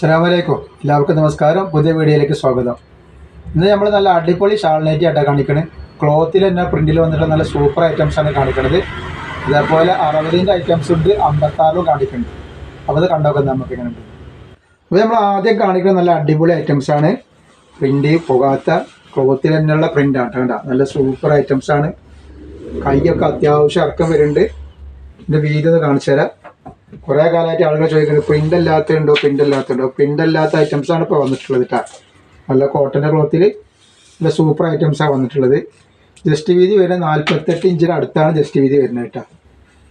അസ്സലാമലൈക്കും. എല്ലാവർക്കും നമസ്കാരം. പുതിയ വീഡിയോയിലേക്ക് സ്വാഗതം. ഇന്ന് നമ്മൾ നല്ല അടിപൊളി ഷാൾനൈറ്റി ആയിട്ടാണ് കാണിക്കണേ. ക്ലോത്തിൽ തന്നെ പ്രിന്റിൽ വന്നിട്ട് നല്ല സൂപ്പർ ഐറ്റംസ് ആണ് കാണിക്കുന്നത് ഇതേപോലെ അറുപതിന്റെ ഐറ്റംസ് ഉണ്ട് അമ്പത്താറും കാണിക്കുന്നുണ്ട് അപ്പോൾ അത് കണ്ടോക്കാം നമുക്ക് ഇങ്ങനെ ഉണ്ട്. അപ്പോൾ നമ്മൾ ആദ്യം കാണിക്കുന്ന നല്ല അടിപൊളി ഐറ്റംസ് ആണ്. പ്രിന്റ് പുകാത്ത ക്ലോത്തിൽ തന്നെയുള്ള പ്രിന്റ് ആണ് നല്ല സൂപ്പർ ഐറ്റംസ് ആണ്. കൈയൊക്കെ അത്യാവശ്യം ഇറക്കം വരുന്നുണ്ട്. ഇതിന്റെ വീതി ഒന്ന് കാണിച്ചു തരാം. കുറേ കാലമായിട്ട് ആളുകൾ ചോദിക്കുന്നത് പ്രിന്റ് അല്ലാത്തതുണ്ടോ പ്രിന്റ് അല്ലാത്തതുണ്ടോ പ്രിന്റ് അല്ലാത്ത ഐറ്റംസ് ആണ് ഇപ്പോൾ വന്നിട്ടുള്ളത് കേട്ടോ നല്ല കോട്ടന്റെ ക്ലോത്തിൽ നല്ല സൂപ്പർ ഐറ്റംസ് ആണ് വന്നിട്ടുള്ളത്. ജസ്റ്റ് വീതി വരെ നാൽപ്പത്തെട്ട് ഇഞ്ചിന് അടുത്താണ് ജസ്റ്റ് വീതി വരുന്നത് കേട്ടോ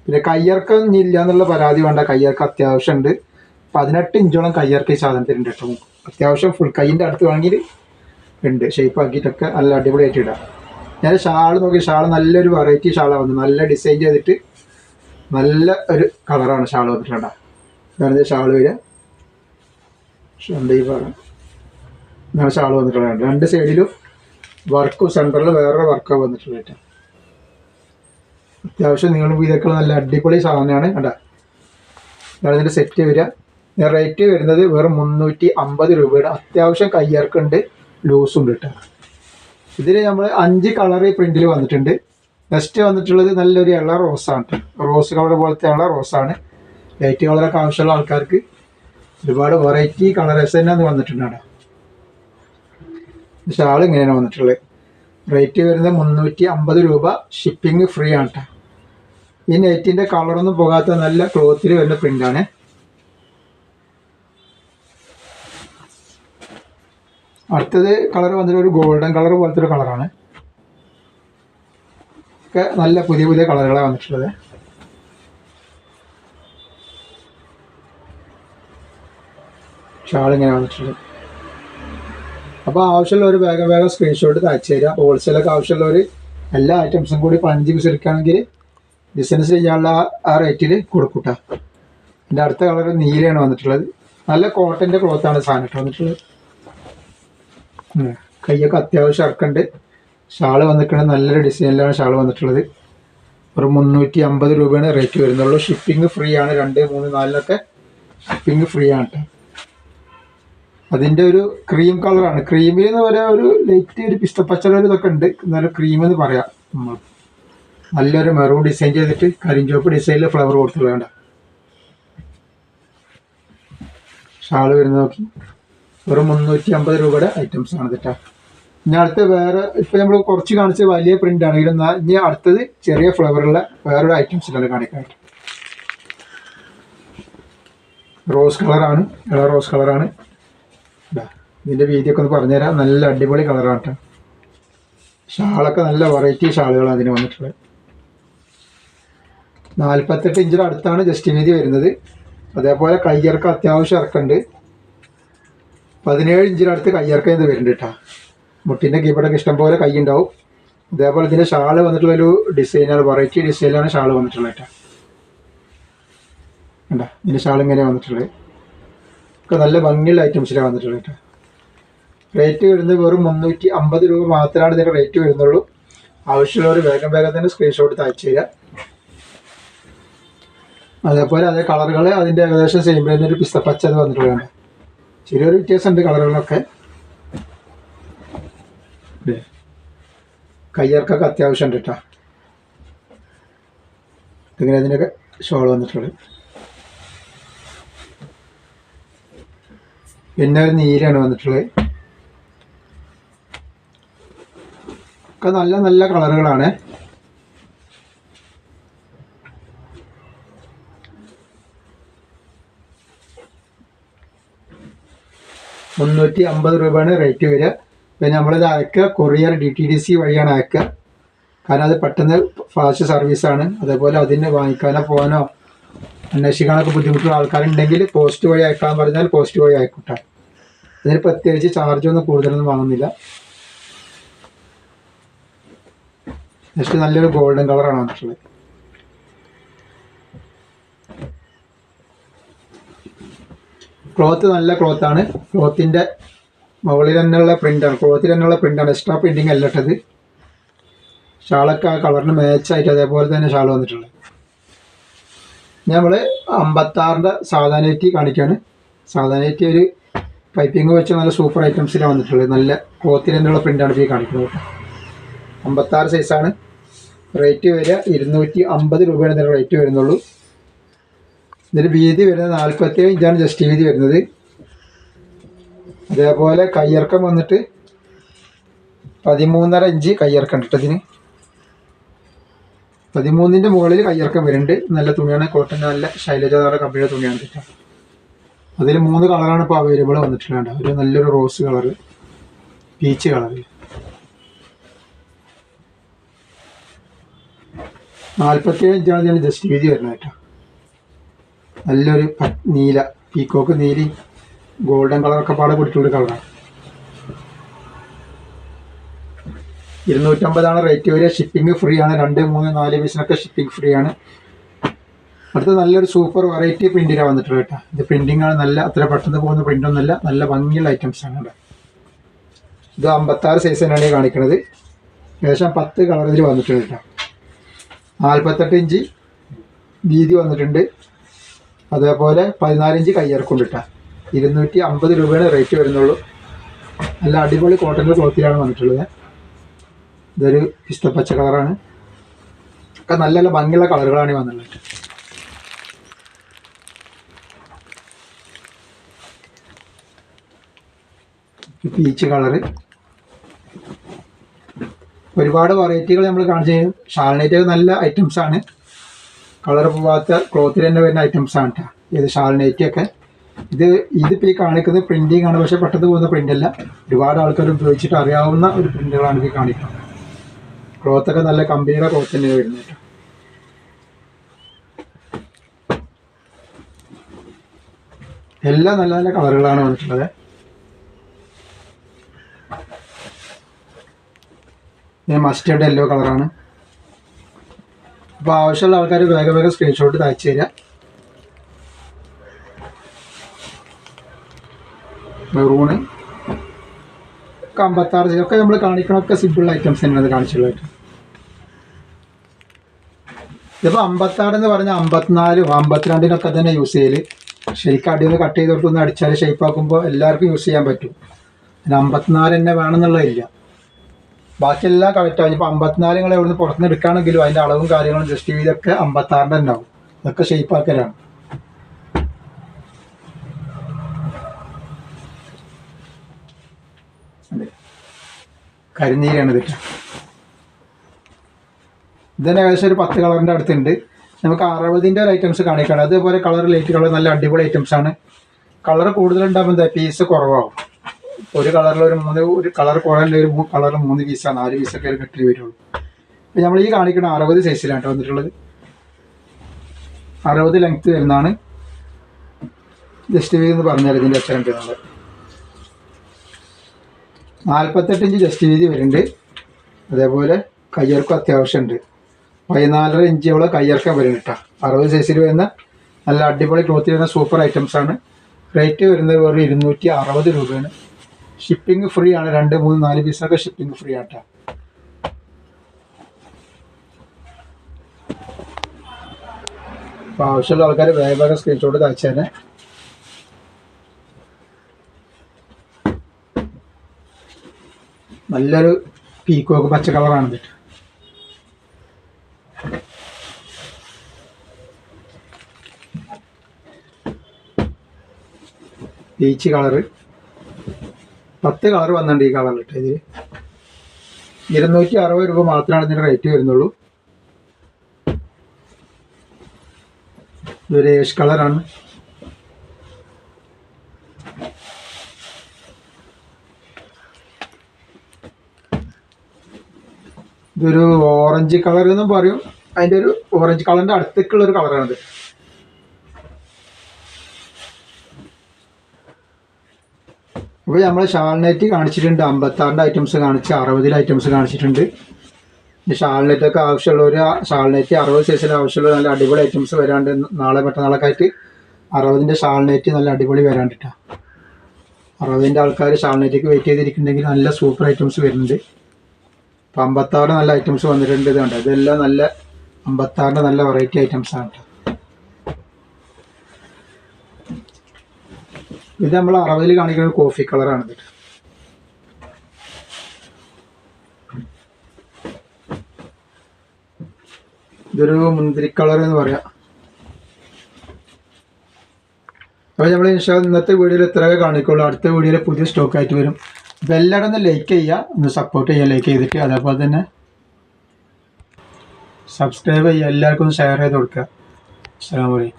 പിന്നെ കയ്യിറക്കം ഇല്ല എന്നുള്ള പരാതി വേണ്ട. കയ്യിറക്കം അത്യാവശ്യം ഉണ്ട് പതിനെട്ട് ഇഞ്ചോളം കയ്യിറക്കം ഈ സാധനത്തിനുണ്ട് കേട്ടോ അത്യാവശ്യം ഫുൾ കൈയിന്റെ അടുത്ത് വേണമെങ്കിൽ ഉണ്ട്. ഷേപ്പ് ആക്കിയിട്ടൊക്കെ നല്ല അടിപൊളിയായിട്ട് ഇടാം. ഞാൻ ഷാൾ നോക്കി. ഷാൾ നല്ലൊരു വെറൈറ്റി ഷാളാണ് വന്നത്. നല്ല ഡിസൈൻ ചെയ്തിട്ട് നല്ല ഒരു കളറാണ് ഷാൾ വന്നിട്ടുണ്ട് ഇതാണ് ഷാൾ വരിക. ഈ ഇതാണ് ഷാൾ വന്നിട്ടുള്ളത് രണ്ട് സൈഡിലും വർക്കും സെന്ററിൽ വേറെ വർക്കാണ് വന്നിട്ടുള്ളത് കേട്ടോ. അത്യാവശ്യം നിങ്ങൾ ഇതൊക്കെ നല്ല അടിപൊളി സാധനമാണ് കണ്ട ഇതാണ് സെറ്റ് വരിക. റേറ്റ് വരുന്നത് വെറും മുന്നൂറ്റി അമ്പത് രൂപയുടെ അത്യാവശ്യം കയ്യിറക്കുണ്ട് ലൂസും കിട്ടുക കേട്ടോ. ഇതിൽ നമ്മൾ അഞ്ച് കളർ പ്രിന്റിൽ വന്നിട്ടുണ്ട്. നെക്സ്റ്റ് വന്നിട്ടുള്ളത് നല്ലൊരു ഇള റോസാണ്. റോസ് കളർ പോലത്തെ ഇള റോസാണ്. ലൈറ്റ് കളറൊക്കെ ആവശ്യമുള്ള ആൾക്കാർക്ക് ഒരുപാട് വെറൈറ്റി കളേഴ്സ് തന്നെ അത് വന്നിട്ടുണ്ട് അവിടെ ഷാൾ ഇങ്ങനെയാണ് വന്നിട്ടുള്ളത്. റേറ്റ് വരുന്നത് മുന്നൂറ്റി അമ്പത് രൂപ. ഷിപ്പിംഗ് ഫ്രീ ആണ് ഈ നെറ്റിന്റെ കളറൊന്നും പോകാത്ത നല്ല ക്ലോത്തിൽ വരുന്ന പ്രിന്റാണ് അടുത്തത് കളർ വന്നിട്ട് ഒരു ഗോൾഡൻ കളർ പോലത്തെ ഒരു കളറാണ് ഒക്കെ നല്ല പുതിയ പുതിയ കളറുകളാണ് വന്നിട്ടുള്ളത്. ഷാൾ ഇങ്ങനെ വന്നിട്ടുള്ളത് അപ്പോൾ ആവശ്യമുള്ളവർ വേഗം വേഗം സ്ക്രീൻഷോട്ട് അയച്ചു തരിക ഹോൾസെയിലൊക്കെ ആവശ്യമുള്ളവർ എല്ലാ ഐറ്റംസും കൂടി പതിനഞ്ച് പീസ് എടുക്കുകയാണെങ്കിൽ ബിസിനസ് ചെയ്യാനുള്ള ആ- റേറ്റിൽ കൊടുക്കൂട്ട എന്റെ അടുത്ത കളർ നീലയാണ് വന്നിട്ടുള്ളത്. നല്ല കോട്ടന്റെ ക്ലോത്താണ് സാധനം വന്നിട്ടുള്ളത്. കയ്യൊക്കെ അത്യാവശ്യം ഇറക്കുന്നുണ്ട് ഷാൾ വന്നിട്ടുണ്ട് നല്ലൊരു ഡിസൈനിലാണ് ഷാൾ വന്നിട്ടുള്ളത്. ഒരു മുന്നൂറ്റി അമ്പത് രൂപയാണ് റേറ്റ് വരുന്നുള്ളൂ. ഷിപ്പിംഗ് ഫ്രീ ആണ്. രണ്ട് മൂന്ന് നാലിനൊക്കെ ഷിപ്പിംഗ് ഫ്രീ ആണ് കേട്ടോ അതിന്റെ ഒരു ക്രീം കളറാണ് ക്രീമിൽ എന്ന് പറയാൻ ഒരു ലൈറ്റ് ഒരു പിസ്തപ്പച്ച ഒരു ഇതൊക്കെ ഉണ്ട്. എന്നാലും ക്രീം എന്ന് പറയാം നമ്മൾ നല്ലൊരു മെറൂൺ ഡിസൈൻ ചെയ്തിട്ട് കരിഞ്ചോപ്പ് ഡിസൈനിൽ ഫ്ലവർ കൊടുത്തുള്ളത് വേണ്ട ഷാൾ വരുന്ന നോക്കി. വെറും മുന്നൂറ്റി അമ്പത് രൂപയുടെ ഐറ്റംസ് ആണ് കേട്ടോ ഇനി അടുത്ത വേറെ ഇപ്പൊ നമ്മൾ കുറച്ച് കാണിച്ച വലിയ പ്രിന്റ് ആണെങ്കിലും ഇനി അടുത്തത് ചെറിയ ഫ്ലവറുള്ള വേറൊരു ഐറ്റംസിലാണ് കാണിക്കാനായിട്ട്. റോസ് കളറാണ് ഇള റോസ് കളറാണ് ഇതാ ഇതിന്റെ വീതിയൊക്കെ ഒന്ന് പറഞ്ഞുതരാം. നല്ല അടിപൊളി കളറാണ് കേട്ടോ ഷാളൊക്കെ നല്ല വെറൈറ്റി ഷാളുകളാണ് അതിന് വന്നിട്ടുള്ളത്. നാൽപ്പത്തെട്ട് ഇഞ്ചിന് അടുത്താണ് ജസ്റ്റ് വീതി വരുന്നത്. അതേപോലെ കയ്യർക്ക് അത്യാവശ്യം ഇറക്കുന്നുണ്ട് പതിനേഴ് ഇഞ്ചിനടുത്ത് കയ്യിറക്കം ഇത് വരുന്നുണ്ട് കേട്ടോ മുട്ടിന്റെ കീപ്പടൊക്കെ ഇഷ്ടംപോലെ കൈ ഉണ്ടാവും അതേപോലെ ഇതിന്റെ ഷാൾ വന്നിട്ടുള്ള ഒരു ഡിസൈനാണ് വെറൈറ്റി ഡിസൈനാണ് ഷാൾ വന്നിട്ടുള്ളത് കേട്ടോ. കണ്ട? ഇതിന്റെ ഷാൾ ഇങ്ങനെ വന്നിട്ടുള്ളത്. ഒക്കെ നല്ല ഭംഗിയുള്ള ഐറ്റംസിലാണ് വന്നിട്ടുള്ളത് കേട്ടോ. റേറ്റ് വരുന്നത് വെറും മുന്നൂറ്റി അമ്പത് രൂപ മാത്രമാണ് ഇതിന്റെ റേറ്റ് വരുന്നുള്ളൂ. ആവശ്യമുള്ളവർ വേഗം വേഗം തന്നെ സ്ക്രീൻഷോട്ട് അയച്ചു തരിക അതേപോലെ അതേ കളറുകൾ അതിന്റെ ഏകദേശം സെയിം ഒരു പിസ്തപ്പച്ച അത് വന്നിട്ടുള്ളതാണ് ചെറിയൊരു വ്യത്യാസമുണ്ട് കളറുകളൊക്കെ ദേ. കയ്യിറക്കൊക്കെ അത്യാവശ്യം ഉണ്ട് കേട്ടോ ഇങ്ങനെ അതിനൊക്കെ ഷോൾ വന്നിട്ടുള്ളത് പിന്നെ ഒരു നീരാണ് വന്നിട്ടുള്ളത്. ഒക്കെ നല്ല നല്ല കളറുകളാണ്. മുന്നൂറ്റി അമ്പത് രൂപയാണ് റേറ്റ് വരിക. പിന്നെ നമ്മളിത് അയക്കുക. Courier D T D C വഴിയാണ് അയക്കുക. കാരണം അത് പെട്ടെന്ന് ഫാസ്റ്റ് സർവീസാണ് അതേപോലെ അതിന് വാങ്ങിക്കാനോ പോകാനോ അന്വേഷിക്കാനൊക്കെ ബുദ്ധിമുട്ടുള്ള ആൾക്കാരുണ്ടെങ്കിൽ പോസ്റ്റ് വഴി അയക്കാൻ പറഞ്ഞാൽ പോസ്റ്റ് വഴി അയക്കൂട്ട. അതിന് പ്രത്യേകിച്ച് ചാർജൊന്നും കൂടുതലൊന്നും വാങ്ങുന്നില്ല. നെക്സ്റ്റ് നല്ലൊരു ഗോൾഡൻ കളറാണ് ആക്ച്വലി ക്ലോത്ത് നല്ല ക്ലോത്താണ് ക്ലോത്തിന്റെ മുകളിൽ തന്നെയുള്ള പ്രിന്റാണ് ക്ലോത്തിൽ തന്നെയുള്ള പ്രിന്റാണ് എക്സ്ട്രാ പ്രിന്റിങ് അല്ല ഇട്ടത്. ഷാളൊക്കെ ആ കളറിന് മാച്ചായിട്ട് അതേപോലെ തന്നെ ഷാൾ വന്നിട്ടുള്ളത് നമ്മൾ അമ്പത്താറിന്റെ സാധാരണ കാണിക്കുകയാണ് സാധാരണയായിട്ട് ഒരു പൈപ്പിംഗ് വെച്ച നല്ല സൂപ്പർ ഐറ്റംസിലാണ് വന്നിട്ടുള്ളത്. നല്ല ക്ലോത്തിൽ തന്നെയുള്ള പ്രിന്റാണ് ഇപ്പോൾ ഈ കാണിക്കുന്നത് അമ്പത്താറ് സൈസാണ് റേറ്റ് വരിക ഇരുന്നൂറ്റി അമ്പത് രൂപയാണ് ഇതിന്റെ റേറ്റ് വരുന്നുള്ളൂ. ഇതിന് വീതി വരുന്നത് നാൽപ്പത്തേഴ് ഇഞ്ചാണ് ജസ്റ്റ് വീതി വരുന്നത്. അതേപോലെ കയ്യിറക്കം വന്നിട്ട് പതിമൂന്നര ഇഞ്ച് കയ്യിറക്കം ഉണ്ട് ഇതിന്. പതിമൂന്നിന്റെ മുകളിൽ കയ്യിറക്കം വരുന്നുണ്ട്. നല്ല തുണിയാണ്. കോട്ടൺ നല്ല ശൈലജ കമ്പനിയുടെ തുണിയാണ് കിട്ടുക അതിൽ മൂന്ന് കളറാണ് ഇപ്പോൾ അവൈലബിൾ വന്നിട്ടുള്ളത് ഒരു നല്ലൊരു റോസ് കളർ പീച്ച് കളറ് നാൽപ്പത്തേഴ് ഇഞ്ചാണ് ജസ്റ്റ് വീതി വരുന്നത് കേട്ടോ. നല്ലൊരു നീല പീക്കോക്ക് നീലി ഗോൾഡൻ കളർ കളറൊക്കെ പാടെ പിടിച്ചുകൊണ്ട് കളറാണ് ഇരുന്നൂറ്റമ്പതാണ് റേറ്റ് വരിക. ഷിപ്പിംഗ് ഫ്രീ ആണ്. രണ്ട് മൂന്ന് നാല് പീസിനൊക്കെ ഷിപ്പിംഗ് ഫ്രീ ആണ്. അടുത്ത നല്ലൊരു സൂപ്പർ വെറൈറ്റി പ്രിന്റിനാണ് വന്നിട്ടുള്ളത് കേട്ടോ. ഇത് പ്രിന്റിംഗ് ആണ്. നല്ല അത്ര പെട്ടെന്ന് പോകുന്ന പ്രിന്റ് ഒന്നുമല്ല. നല്ല ഭംഗിയുള്ള ഐറ്റംസ് ആണ് ഇവിടെ ഇത് അമ്പത്താറ് സൈസ് തന്നെയാണ് കാണിക്കുന്നത് ഏകദേശം പത്ത് കളർ ഇതിൽ വന്നിട്ടുണ്ട് കേട്ടോ. നാൽപ്പത്തെട്ട് ഇഞ്ച് വീതി വന്നിട്ടുണ്ട്. അതേപോലെ പതിനാലിഞ്ച് ഇഞ്ച് കേട്ടോ. ഇരുന്നൂറ്റി അമ്പത് രൂപയുടെ റേറ്റ് വരുന്നുള്ളൂ. നല്ല അടിപൊളി കോട്ടന്റെ ക്ലോത്തിലാണ് വന്നിട്ടുള്ളത്. ഇതൊരു പിസ്തപ്പച്ച കളറാണ് ഒക്കെ നല്ല നല്ല ഭംഗിയുള്ള കളറുകളാണ് ഈ വന്നിട്ടുള്ളത്. പീച്ച് കളറ് ഒരുപാട് വെറൈറ്റികൾ നമ്മൾ കാണിച്ചു കഴിഞ്ഞാൽ ഷാളിനേറ്റ് നല്ല ഐറ്റംസ് ആണ്. കളർ പോവാത്ത ക്ലോത്തിൽ തന്നെ വരുന്ന ഐറ്റംസ് ആണ് കേട്ടോ ഇത് ഷാൾനൈറ്റി ഒക്കെ. ഇത് ഇതിപ്പോൾ ഈ കാണിക്കുന്നത് പ്രിന്റിങ് ആണ്. പക്ഷേ പെട്ടെന്ന് പോകുന്ന പ്രിന്റ് അല്ല. ഒരുപാട് ആൾക്കാർ ഉപയോഗിച്ചിട്ട് അറിയാവുന്ന ഒരു പ്രിന്റുകളാണ് ഇത് കാണിക്കുന്നത്. ക്ലോത്തൊക്കെ നല്ല കമ്പനിയുടെ ക്ലോത്ത് തന്നെയാണ് വരുന്നത്. എല്ലാം നല്ല നല്ല കളറുകളാണ് വന്നിട്ടുള്ളത്. ഞാൻ മസ്റ്റേർഡ് യെല്ലോ കളറാണ്. അപ്പോൾ ആവശ്യമുള്ള ആൾക്കാർ വേഗം വേഗം സ്ക്രീൻഷോട്ട് അയച്ചു തരിക. മെറൂണ് ഒക്കെ അമ്പത്താറ് ഒക്കെ നമ്മൾ കാണിക്കണമൊക്കെ സിമ്പിൾ ഐറ്റംസ് തന്നെയാണ് കാണിച്ചുള്ളത് ഇതിപ്പോൾ അമ്പത്താറ് എന്ന് പറഞ്ഞാൽ അമ്പത്തിനാലും അമ്പത്തിരണ്ടിനൊക്കെ തന്നെ യൂസ് ചെയ്യൽ. ശരിക്കും അടിയിൽ നിന്ന് കട്ട് ചെയ്ത് കൊടുത്തൊന്ന് അടിച്ചാൽ ഷേപ്പ് ആക്കുമ്പോൾ എല്ലാവർക്കും യൂസ് ചെയ്യാൻ പറ്റും. പിന്നെ അമ്പത്തിനാല് തന്നെ വേണമെന്നുള്ളതില്ല. ബാക്കിയെല്ലാം കറക്റ്റ് ആവും. ഇപ്പോൾ അമ്പത്തിനാല് നിങ്ങൾ എവിടെ നിന്ന് പുറത്തുനിന്ന് എടുക്കുകയാണെങ്കിലും അതിന്റെ അളവും കാര്യങ്ങളും ജസ്റ്റ് ചെയ്തൊക്കെ അമ്പത്താറിന്റെ ആവും. അതൊക്കെ ഷേപ്പ് കരിനീരാണ് ഇതൊക്കെ ഇതിന് ഏകദേശം ഒരു പത്ത് കളറിന്റെ അടുത്തുണ്ട്. നമുക്ക് അറുപതിന്റെ ഒരു ഐറ്റംസ് കാണിക്കണം. അതേപോലെ കളർ ലൈറ്റ് കളർ നല്ല അടിപൊളി ഐറ്റംസ് ആണ്. കളർ കൂടുതലുണ്ടാകുമ്പോൾ എന്താ പീസ് കുറവാകും ഒരു കളറിൽ ഒരു മൂന്ന് ഒരു കളർ കുറയല്ല ഒരു കളർ മൂന്ന് പീസാണ് നാല് പീസൊക്കെ ഒരു കെട്ടിൽ വരുള്ളൂ. അപ്പം നമ്മൾ ഈ കാണിക്കണം അറുപത് സൈസിലാണ് വന്നിട്ടുള്ളത്. അറുപത് ലെങ്ത് വരുന്നതാണ്. ജസ്റ്റ് വീ എന്ന് പറഞ്ഞാൽ ഇതിന്റെ അച്ഛനുണ്ട് കിട്ടുന്നത് നാൽപ്പത്തെട്ട് ഇഞ്ച് ജസ്റ്റ് വീതി വരുന്നുണ്ട്. അതേപോലെ കയ്യർക്കും അത്യാവശ്യമുണ്ട്. പതിനാലര ഇഞ്ചോളം കയ്യർക്കാൻ വരുന്നുണ്ട് കേട്ടോ അറുപത് സൈസിൽ വരുന്ന നല്ല അടിപൊളി ക്ലോത്തിൽ വരുന്ന സൂപ്പർ ഐറ്റംസ് ആണ്. റേറ്റ് വരുന്നത് വെറും ഇരുന്നൂറ്റി അറുപത് രൂപയാണ്. ഷിപ്പിംഗ് ഫ്രീ ആണ്. രണ്ട് മൂന്ന് നാല് പീസൊക്കെ ഷിപ്പിംഗ് ഫ്രീ ആട്ടോ അപ്പോൾ ആവശ്യമുള്ള ആൾക്കാർ വേഗം സ്ക്രീൻഷോട്ട് തയ്ച്ചേനെ നല്ലൊരു പീക്കോക്ക് പച്ച കളറാണ് ഇത്. പീച്ച് കളറ് പത്ത് കളർ വന്നിട്ടുണ്ട് ഈ കളറിൽ കേട്ടോ ഇതിൽ ഇരുന്നൂറ്റി അറുപത് രൂപ മാത്രമാണ് ഇതിന്റെ റേറ്റ് വരുന്നുള്ളൂ. ഇതൊരു ഏഷ് കളറാണ് ഇതൊരു ഓറഞ്ച് കളർ എന്നും പറയും. അതിന്റെ ഒരു ഓറഞ്ച് കളറിന്റെ അടുത്തേക്കുള്ള ഒരു കളറാണിത് അപ്പോൾ നമ്മൾ ഷാൾനെറ്റ് കാണിച്ചിട്ടുണ്ട്. അമ്പത്താറിന്റെ ഐറ്റംസ് കാണിച്ച് അറുപതിൽ ഐറ്റംസ് കാണിച്ചിട്ടുണ്ട്. ഷാൾനെറ്റൊക്കെ ആവശ്യമുള്ളവർ ഷാൾനെറ്റ് അറുപത് സൈസിൽ ആവശ്യമുള്ള നല്ല അടിപൊളി ഐറ്റംസ് വരാണ്ട് നാളെ മറ്റന്നാളൊക്കെ ആയിട്ട് അറുപതിന്റെ ഷാൾനെറ്റ് നല്ല അടിപൊളി വരാണ്ടിട്ടാ. അറുപതിന്റെ ആൾക്കാർ ഷാൾനെറ്റിക്ക് വെയിറ്റ് ചെയ്തിരിക്കുന്നുണ്ടെങ്കിൽ നല്ല സൂപ്പർ ഐറ്റംസ് വരുന്നുണ്ട്. ഇപ്പം അമ്പത്താറ് നല്ല ഐറ്റംസ് വന്നിട്ടുണ്ട്. ഇതുണ്ട്. ഇതെല്ലാം നല്ല അമ്പത്താറിന്റെ നല്ല വെറൈറ്റി ഐറ്റംസ് ആണ് കേട്ടോ ഇത് നമ്മൾ അറബിയിൽ കാണിക്കുന്ന കോഫി കളറാണ് ഇത് ഇതൊരു മുന്തിരി കളർ എന്ന് പറയാം. അപ്പോൾ നമ്മൾ ഇൻഷാ ഇന്നത്തെ വീഡിയോയിൽ ഇത്രയൊക്കെ കാണിക്കുള്ളൂ. അടുത്ത വീഡിയോയിൽ പുതിയ സ്റ്റോക്കായിട്ട് വരും. എല്ലാവരും ഒന്ന് ലൈക്ക് ചെയ്യുക. ഒന്ന് സപ്പോർട്ട് ചെയ്യുക ലൈക്ക് ചെയ്തിട്ട് അതേപോലെ തന്നെ സബ്സ്ക്രൈബ് ചെയ്യുക. എല്ലാവർക്കും ഒന്ന് ഷെയർ ചെയ്ത് കൊടുക്കുക. അസ്സാം വലൈക്കും